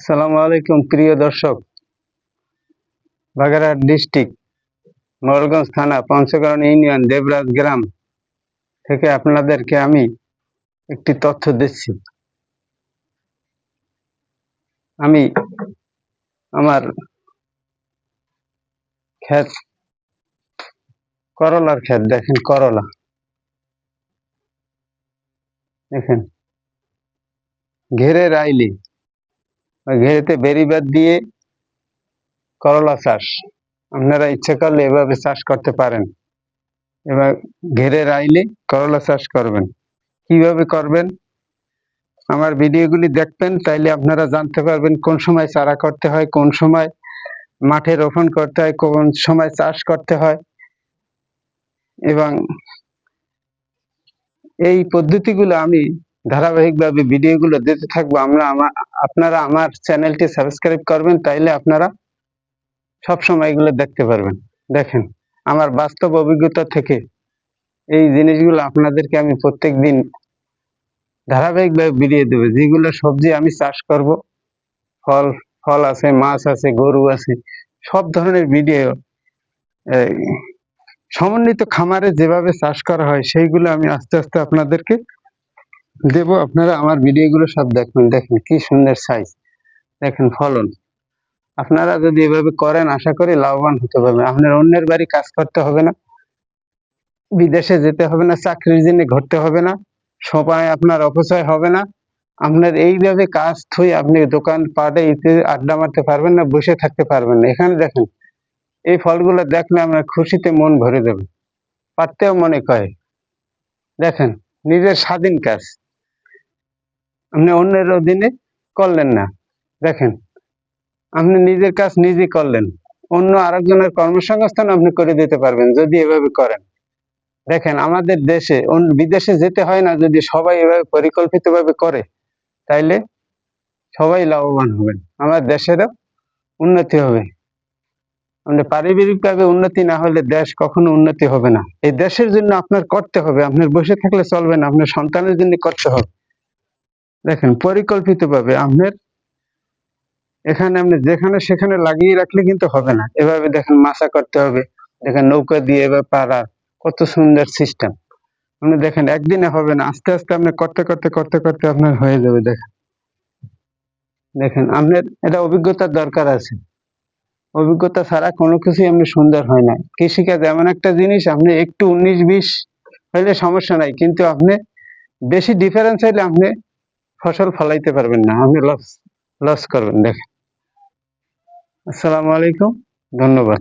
আসসালামু আলাইকুম, প্রিয় দর্শক। বাগেরহাট ডিস্ট্রিক্ট মোরগঞ্জ থানা পঞ্চকরণ ইউনিয়ন, দেবরাজ গ্রাম থেকে আপনাদেরকে আমি একটি তথ্য দিচ্ছি। আমি আমার ক্ষেত, করলার ক্ষেত, দেখেন করলা। দেখেন ঘেরে রাইলি ঘেরেতে বেরিবাদ দিয়ে করলা চাষ। আপনারা ইচ্ছে করলে এভাবে চাষ করতে পারেন। এবার ঘেরে রাইলে করলা চাষ করবেন। কীভাবে করবেন? আমার ভিডিওগুলি দেখবেন, তাইলে আপনারা জানতে পারবেন কোন সময় চারা করতে হয়, কোন সময় মাঠে রোপণ করতে হয়, কোন সময় চাষ করতে হয়। এবং এই পদ্ধতিগুলো আমি ধারাবাহিকভাবে ভিডিওগুলো দিতে থাকব। আমরা আমার আপনারা আমার চ্যানেলটি সাবস্ক্রাইব করবেন, তাইলে আপনারা সব সময় এগুলো দেখতে পারবেন। দেখেন, আমার বাস্তব অভিজ্ঞতা থেকে এই জিনিসগুলো আপনাদেরকে আমি প্রত্যেক দিন ধারাবাহিকভাবে ভিডিও দেবো। যেগুলো সবজি আমি চাষ করব, ফল ফল আছে, মাছ আছে, গরু আছে, সব ধরনের ভিডিও সমন্বিত খামারে যেভাবে চাষ করা হয়, সেইগুলো আমি আস্তে আস্তে আপনাদেরকে দেব, আপনারা আমার ভিডিওগুলো সব দেখবেন। দেখেন কি সুন্দর সাইজ দেখেন ফলন। আপনারা যদি এভাবে করেন, আশা করি লাভবান হতে পারবেন। আপনার অন্যের বাড়ি কাজ করতে হবে না। বিদেশে যেতে হবে না, চাকরির জন্য ঘুরতে হবে না। সময় আপনার অপচয় হবে না। আপনার এইভাবে কাজ থুই আপনি দোকান পাটে ইতে আড্ডা মারতে পারবেন না, বসে থাকতে পারবেন না। এখানে দেখেন, এই ফলগুলো দেখলে আমরা খুশিতে মন ভরে দেবে পারতেও মনে করে। দেখেন, নিজের স্বাধীন কাজ। আপনি অন্যের অধীনে করলেন না। দেখেন, আপনি নিজের কাজ নিজে করলেন। অন্য আরেকজনের কর্মসংস্থান আপনি করে দিতে পারবেন যদি এভাবে করেন। দেখেন, আমাদের দেশে বিদেশে যেতে হয় না যদি সবাই এভাবে পরিকল্পিতভাবে করে, তাইলে সবাই লাভবান হবেন। আমার দেশেরও উন্নতি হবে। আমাদের পারিবারিকভাবে উন্নতি না হলে দেশ কখনো উন্নতি হবে না। এই দেশের জন্য আপনার করতে হবে, আপনার বসে থাকলে চলবে না, আপনার সন্তানের জন্য করতে হবে। দেখেন, পরিকল্পিতভাবে আপনার এখানে আপনি যেখানে সেখানে লাগিয়ে রাখলে কিন্তু হবে না। এভাবে দেখেন মাছা করতে হবে, দেখেন নৌকা দিয়ে এবার পাড়া, কত সুন্দর সিস্টেম আপনি দেখেন, একদিনে হবে না, আস্তে আস্তে আপনি করতে করতে করতে করতে আপনার হয়ে যাবে, দেখেন। দেখেন, আপনার এটা অভিজ্ঞতার দরকার আছে। অভিজ্ঞতা ছাড়া কোনো কিছুই আপনি সুন্দর হয় না। কৃষিকাজ এমন একটা জিনিস, আপনি একটু উনিশ বিশ হইলে সমস্যা নাই, কিন্তু আপনি বেশি ডিফারেন্স হইলে আপনি ফসল ফলাইতে পারবেন না আপনি লস লস করবেন দেখেন। আসসালামু আলাইকুম ধন্যবাদ।